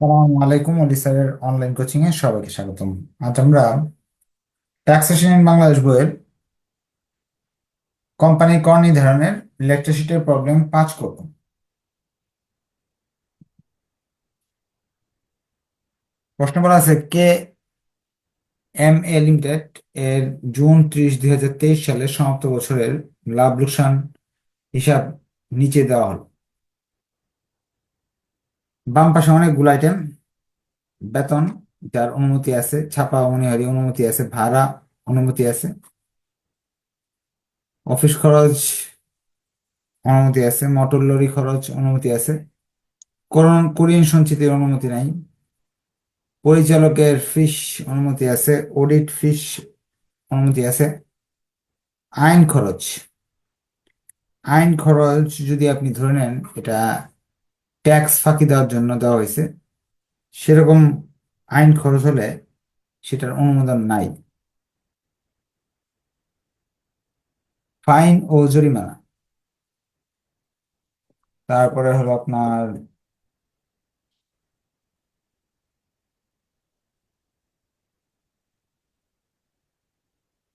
সালাম আলাইকুম অলি স্যারের অনলাইন কোচিং এ সবাইকে স্বাগতম। আজ আমরা ট্যাক্সেশন ইন বাংলাদেশ বইয়ের কোম্পানি কর নির্ধারণের ইলেকট্রিসিটির প্রবলেম পাঁচ করব। প্রশ্ন বলা আছে, কে এম এ লিমিটেড এর জুন ত্রিশ দুই হাজার তেইশ সালের সমাপ্ত বছরের লাভ লোকসান হিসাব নিচে দেওয়া হলো? বাম পাশে অনেকগুলো আইটেম বেতন, যার অনুমতি আছে, ছাপা মনিহারি অনুমতি আছে, ভাড়া অনুমতি আছে। অফিস খরচ অনুমতি আছে, মোটর লরি খরচ অনুমতি আছে। কুরিয়ান সঞ্চিতির অনুমতি নাই। পরিচালকের ফিস অনুমতি আছে অডিট ফিস অনুমতি আছে। আইন খরচ। আইন খরচ যদি আপনি ধরে নেন, এটা ট্যাক্স ফাঁকি দেওয়ার জন্য দেওয়া হয়েছে, সেরকম আইন খরচ হলে সেটার অনুমোদন নাই। ফাইন ও জরিমানা। তারপরে হলো আপনার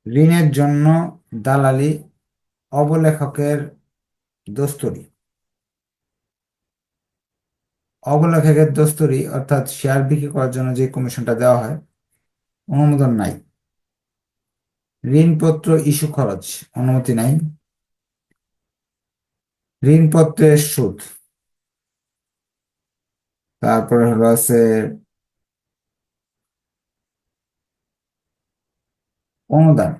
ঋণের জন্য দালালি অবলেখকের দস্তুরি। অবলেখকের দস্তুরি, অর্থাৎ শেয়ার বিক্রি করার জন্য যে কমিশনটা দেওয়া হয়, অনুমোদন নাই। ঋণপত্র ইস্যু খরচ, অনুমতি নাই। ঋণপত্রের সুদ। তারপরে হলো আছে অনুদান।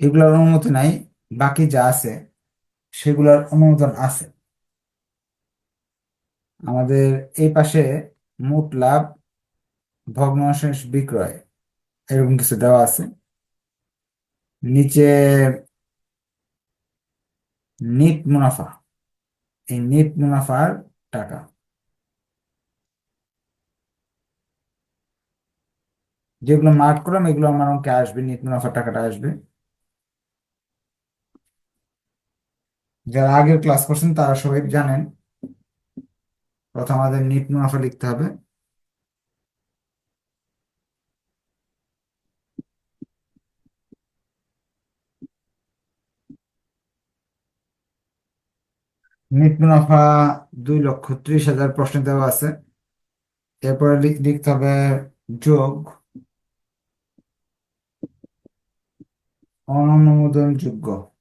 এগুলোর অনুমতি নাই। বাকি যা আছে, সেগুলোর অনুমোদন আছে। আমাদের এই পাশে মোট লাভ ভগ্নাংশের বিক্রয়, এরকম কিছু দেওয়া আছে। নিচে নিট মুনাফা, এই নিট মুনাফার টাকা। যেগুলো মার্ক করলাম, এগুলো আমার অঙ্কে আসবে, নিট মুনাফার টাকাটা আসবে। যারা আগের ক্লাস করছেন, তারা সবাই জানেন। প্রথম আমাদের নিট মুনাফা লিখতে হবে। নিট মুনাফা দুই লক্ষ ত্রিশ হাজার প্রশ্ন দেওয়া আছে। এরপরে লিখ- লিখতে হবে যোগ। অনুমোদনযোগ্য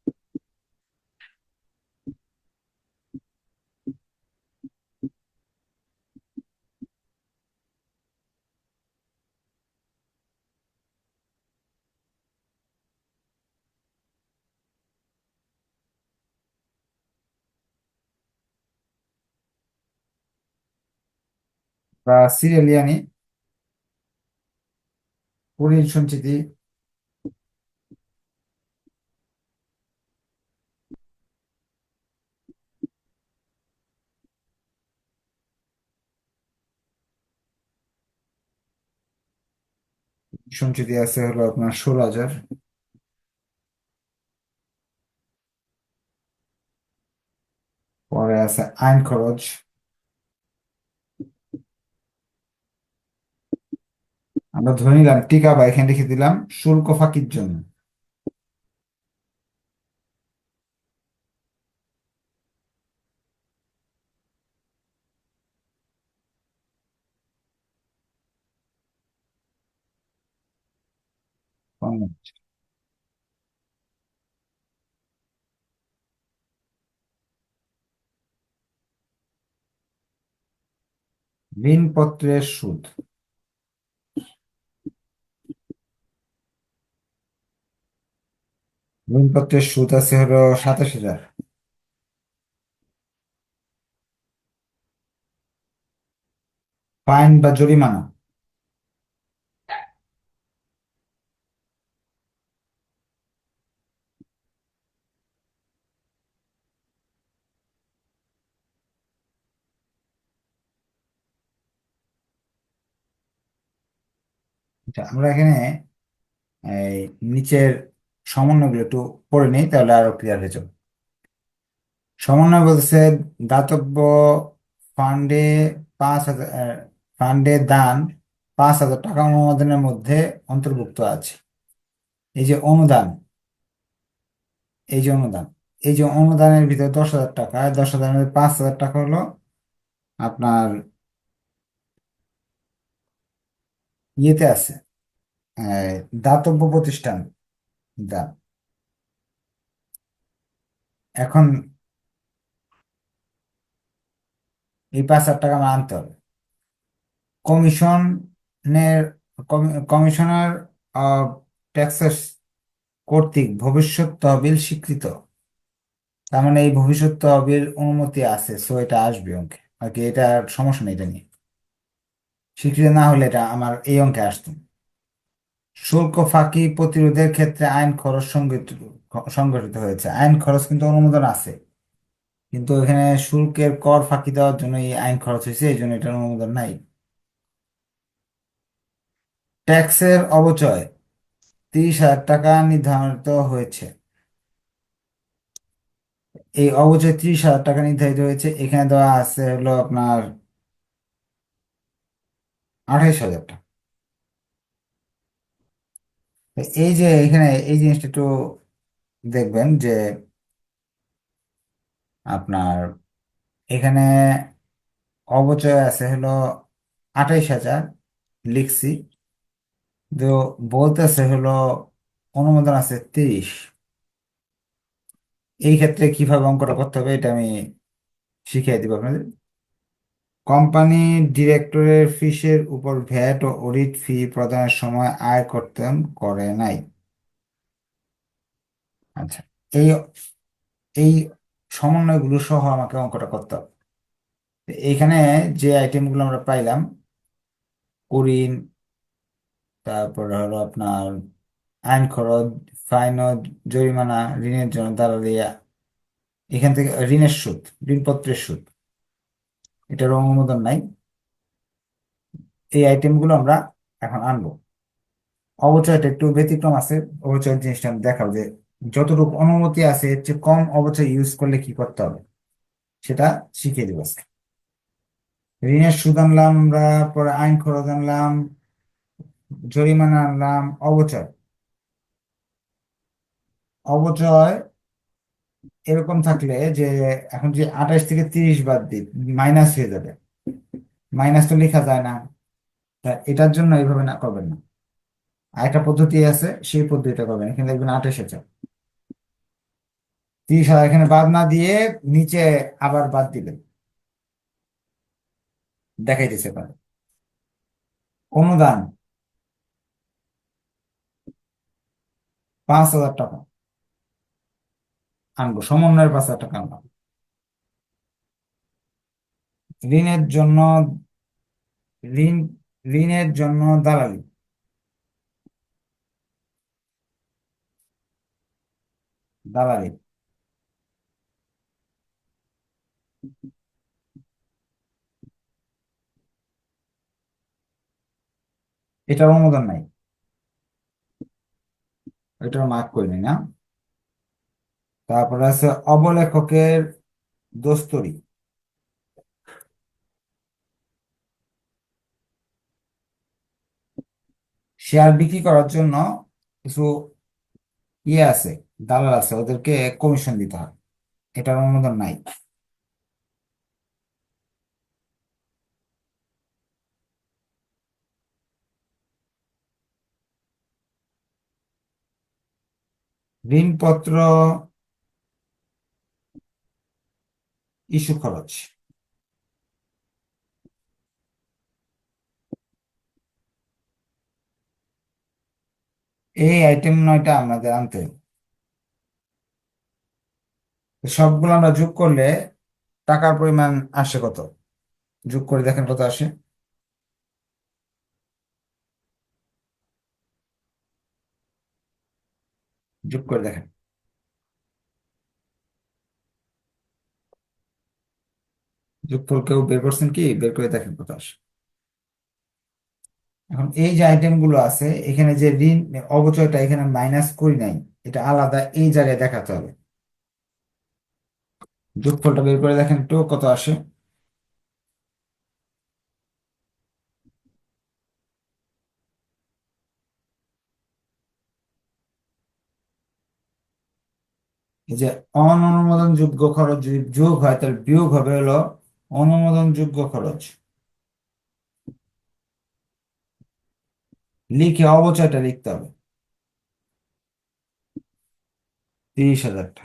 বা সিরিয়ালি আনি কুড়িল সঞ্চিতি। সঞ্চিতি আছে হলো আপনার ষোলো হাজার। পরে আছে আইন খরচ। আমরা ধরে নিলাম টিকা বা এখানে লিখে দিলাম শুল্ক ফাঁকির জন্য। ঋণপত্রের সুদ। ঋণপত্রের সুদ আছে হলো সাতাশ হাজার। ফাইন বা জরিমানা। আচ্ছা, আমরা এখানে এই নিচের সমন্বয়গুলো একটু পড়ে নিই, তাহলে আরও ক্লিয়ার হয়ে যাবে। সমন্বয় বলতেছে, দাতব্য ফান্ডে পাঁচ হাজার ফান্ডে দান পাঁচ হাজার টাকা অনুমোদনের মধ্যে অন্তর্ভুক্ত আছে। এই যে অনুদান, এই যে অনুদান, এই যে অনুদানের ভিতরে দশ হাজার টাকা দশ হাজার মধ্যে পাঁচ হাজার টাকা হলো আপনার ইয়েতে আছে দাতব্য প্রতিষ্ঠান। দান এখন এই পাঁচ হাজার টাকা আমার আনতে হবে। কমিশনের কমিশনার অফ ট্যাক্সেস কর্তৃক ভবিষ্যৎ তহবিল স্বীকৃত। তার মানে এই ভবিষ্যৎ তহবিল অনুমতি আছে সো এটা আসবে অঙ্কে। আর কি এটা সমস্যা নেই এটা নিয়ে। স্বীকৃত না হলে এটা আমার এই অঙ্কে আসতো শুল্ক, ফাঁকি প্রতিরোধের ক্ষেত্রে আইন খরচ সংগঠিত হয়েছে। আইন খরচ কিন্তু অনুমোদন আছে। কিন্তু এখানে শুল্কের কর ফাঁকি দেওয়ার জন্য এই আইন খরচ হয়েছে, এই জন্য এটার অনুমোদন নাই। ট্যাক্সের অবচয় তিরিশ হাজার টাকা নির্ধারিত হয়েছে। এই অবচয় ত্রিশ হাজার টাকা নির্ধারিত হয়েছে, এখানে দেওয়া আছে হলো আপনার আঠাইশ হাজার টাকা। এই যে এখানে এই জিনিসটা একটু দেখবেন যে আপনার এখানে অবচয় আছে হলো আঠাইশ হাজার লিখছি। তো বলতেছে হলো অনুমোদন আছে তিরিশ। এই ক্ষেত্রে কীভাবে অঙ্কটা করতে হবে এটা আমি শিখিয়ে দিব আপনাদের। কোম্পানি ডিরেক্টরের ফিসের উপর ভ্যাট ও অডিট ফি প্রদানের সময় আয় কর্তন করে নাই। আচ্ছা এই এই সমন্বয়গুলো সহ আমাকে অঙ্কটা করতে হবে। এইখানে যে আইটেমগুলো আমরা পাইলাম কুড়িন তারপর হলো আপনার আইন খরচ ফাইন জরিমানা, ঋণের জন্য দালালি এখান থেকে ঋণের সুদ, ঋণপত্রের সুদ। এটার অনুমোদন নাই। এই আইটেমগুলো আমরা এখন আনব। অবচয়টা একটু ব্যতিক্রম আছে, অবচয়ের জিনিসটা আমি দেখাবো যে যতটুকু অনুমতি আছে, এর চেয়ে কম অবচয় ইউজ করলে কি করতে হবে, সেটা শিখিয়ে দেবো আজকে। ঋণের সুদ আনলাম আমরা, পরে আইন খরচ আনলাম, জরিমানা আনলাম, অবচয়। অবচয় এরকম থাকলে যে এখন যে আঠাশ থেকে তিরিশ বাদ দিই মাইনাস হয়ে যাবে। মাইনাস তো লেখা যায় না। তা এটার জন্য এইভাবে না, করবেন না। আরেকটা পদ্ধতি আছে, সেই পদ্ধতিটা করবেন। এখানে দেখবেন আঠাশ হাজার তিরিশ হাজার এখানে বাদ না দিয়ে নিচে আবার বাদ দিবেন। দেখাইতেছে পারে অনুদান পাঁচ হাজার টাকা। আনব, সমন্বয়ের পাঁচ হাজার টাকা আনলাম ঋণের জন্য, ঋণ, ঋণের জন্য দালালি। দালালি। এটার অনুমোদন নাই। এটার মার্ক করিনি না? তারপরে আছে অবলেখকের দোস্তরি। শেয়ার বিক্রি করার জন্য কিছু ইয়ে আছে, দালাল আছে, ওদেরকে কমিশন দিতে হয়। এটার অনুমোদন নাই। ঋণপত্র ইস্যু খরচ। এই আইটেম নয়টা আমাদের আনতে সবগুলো আমরা যোগ করলে টাকার পরিমাণ আসে কত? যোগ করে দেখেন কত আসে। যোগ করে দেখেন। যোগফল কেউ বের করছেন কি? বের করে দেখেন কত আসে। এখন এই যে আইটেমগুলো আছে, এখানে যে ঋণ, অবচয়টা এখানে মাইনাস করি নাই, এটা আলাদা এই জায়গায় দেখাতে হবে। যোগফলটা বের করে দেখেন একটু কত আসে। এই যে অনুমোদনযোগ্য খরচ যদি যোগ হয়, তাহলে বিয়োগ হবে হলো অনুমোদনযোগ্য খরচ। লিখে অবচয়টা লিখতে হবে। তিরিশ হাজার টাকা।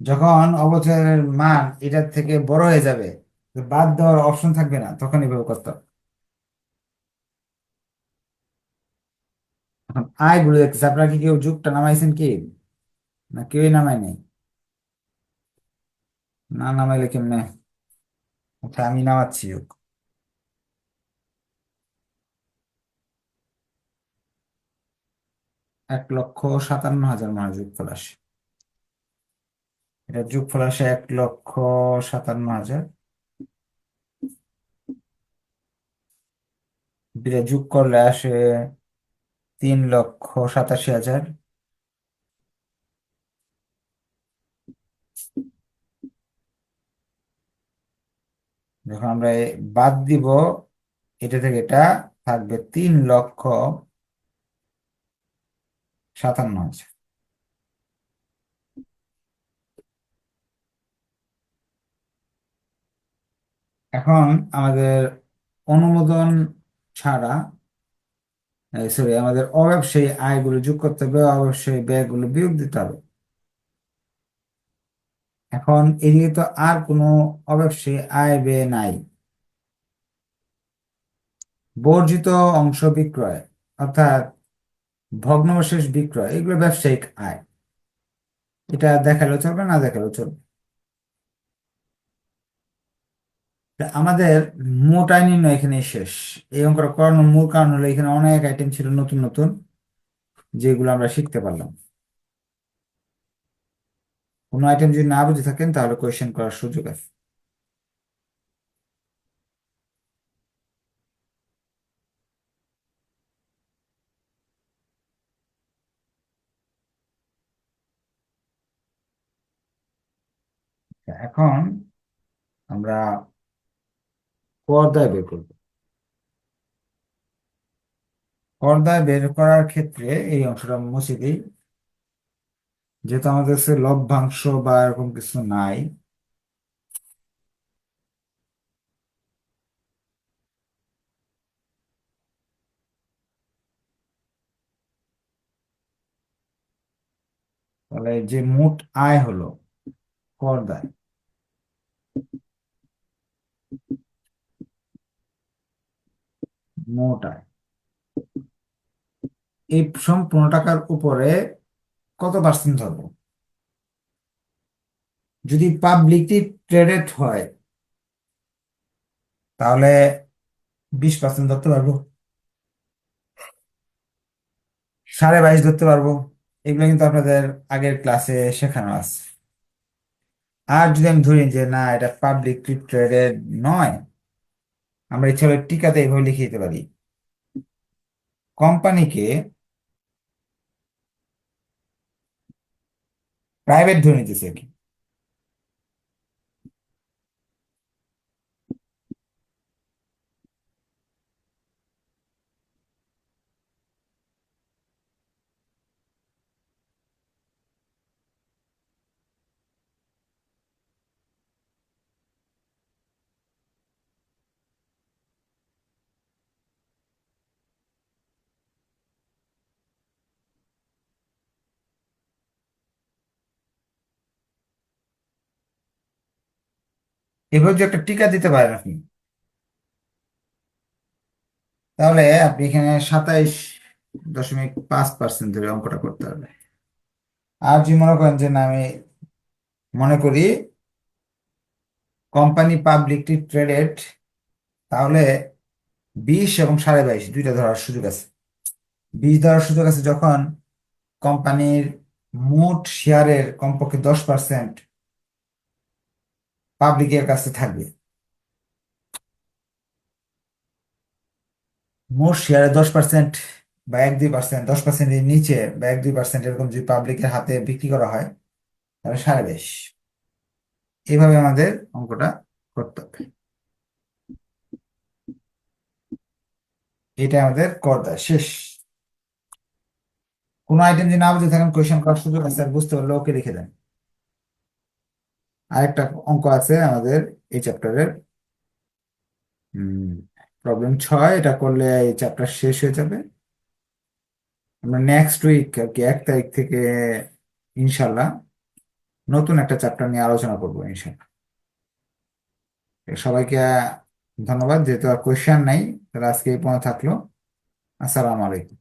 যখন অবচয়ের মান এটার থেকে বড় হয়ে যাবে বাদ দেওয়ার অপশন থাকবে না তখন এভাবে করতে হবে। আয়গুলো দেখতেছে, আপনারা কি কেউ যুগটা নামাইছেন কি? না কেউই নামায় নাই। না নামাইলে কেমনে? আচ্ছা আমি নামাচ্ছি এক লক্ষ সাতান্ন হাজার মানে যোগফল আসে এটা যোগফল আসে এক লক্ষ সাতান্ন হাজার। দুইটা যোগ করলে আসে তিন লক্ষ সাতাশি হাজার। যখন আমরা বাদ দিব, এটা থেকে এটা থাকবে তিন লক্ষ সাতান্ন হাজার। এখন আমাদের অনুমোদন ছাড়া সরি আমাদের অব্যবসায়ী আয়গুলো যোগ করতে হবে অব্যবসায়ী ব্যয়গুলো বিয়োগ দিতে হবে। এখন এদিকে তো আর কোনো অব্যবসায়ী আয় ব্যয় নাই। বর্জিত অংশ বিক্রয়, অর্থাৎ ভগ্নাবশেষ বিক্রয়, এগুলো ব্যবসায়িক আয়। এটা দেখালেও চলবে, না দেখালেও চলবে। আমাদের মোট আয় নির্ণয় এখানে শেষ। এই অঙ্কটা করানোর মূল কারণ হলো এখানে অনেক আইটেম ছিল নতুন নতুন, যেগুলো আমরা শিখতে পারলাম। কোনো আইটেম যদি না বুঝে থাকেন, তাহলে কোয়েশ্চেন করার সুযোগ আছে। এখন আমরা পর্দায় বের করব। পর্দায় বের করার ক্ষেত্রে এই অংশটা মুছে দিই। যেহেতু আমাদের কাছে লভ্যাংশ বা এরকম কিছু নাই। তাহলে যে মোট আয় হলো পর্দায় মোট আয়। এই সম্পূর্ণ টাকার উপরে কত পার্সেন্ট ধরবো? যদি পাবলিকলি ট্রেডেড হয়, তাহলে বিশ পার্সেন্ট ধরতে পারব। সাড়ে বাইশ ধরতে পারব। এগুলো কিন্তু আপনাদের আগের ক্লাসে শেখানো আছে। আর যদি আমি ধরি যে না, এটা পাবলিকলি ট্রেডেড নয়, আমরা ইচ্ছা হলে টিকাতে এইভাবে লিখে দিতে পারি। কোম্পানিকে প্রাইভেট ধরে নিতেছে আর কি। এভাবে যে একটা টিকা দিতে পারেন আপনি, তাহলে আপনি এখানে সাতাইশ দশমিক পাঁচ পার্সেন্ট ধরে অঙ্কটা করতে হবে। আর যদি মনে করেন যে না, আমি মনে করি কোম্পানি পাবলিকলি ট্রেডেড তাহলে বিশ এবং সাড়ে বাইশ দুইটা ধরার সুযোগ আছে। বিশ ধরার সুযোগ আছে যখন কোম্পানির মোট শেয়ারের কমপক্ষে দশ পার্সেন্ট পাবলিকের কাছে থাকবে। মোট শেয়ারের দশ পার্সেন্ট বা এক, দুই পার্সেন্ট দশ পার্সেন্টের নিচে বা এক, দুই পার্সেন্ট এরকম যদি পাবলিকের হাতে বিক্রি করা হয়, তাহলে সারা দেশ এইভাবে আমাদের অঙ্কটা করতে হবে। এটা আমাদের করদা শেষ। কোনো আইটেম যদি না বুঝে থাকেন কোয়েশ্চেন করার সুযোগ আছে বুঝতে পারলে ওকে লিখে দেন। আরেকটা অঙ্ক আছে আমাদের এই চ্যাপ্টারের প্রবলেম ছয়, এটা করলে এই চ্যাপ্টার শেষ হয়ে যাবে। আমরা নেক্সট উইক আর কি, এক তারিখ থেকে ইনশাল্লাহ নতুন একটা চ্যাপ্টার নিয়ে আলোচনা করব ইনশাল্লাহ সবাইকে ধন্যবাদ, যেহেতু আর কোয়েশ্চেন নাই, তাহলে আজকে এই পর্যন্ত থাকল। আসসালামু আলাইকুম।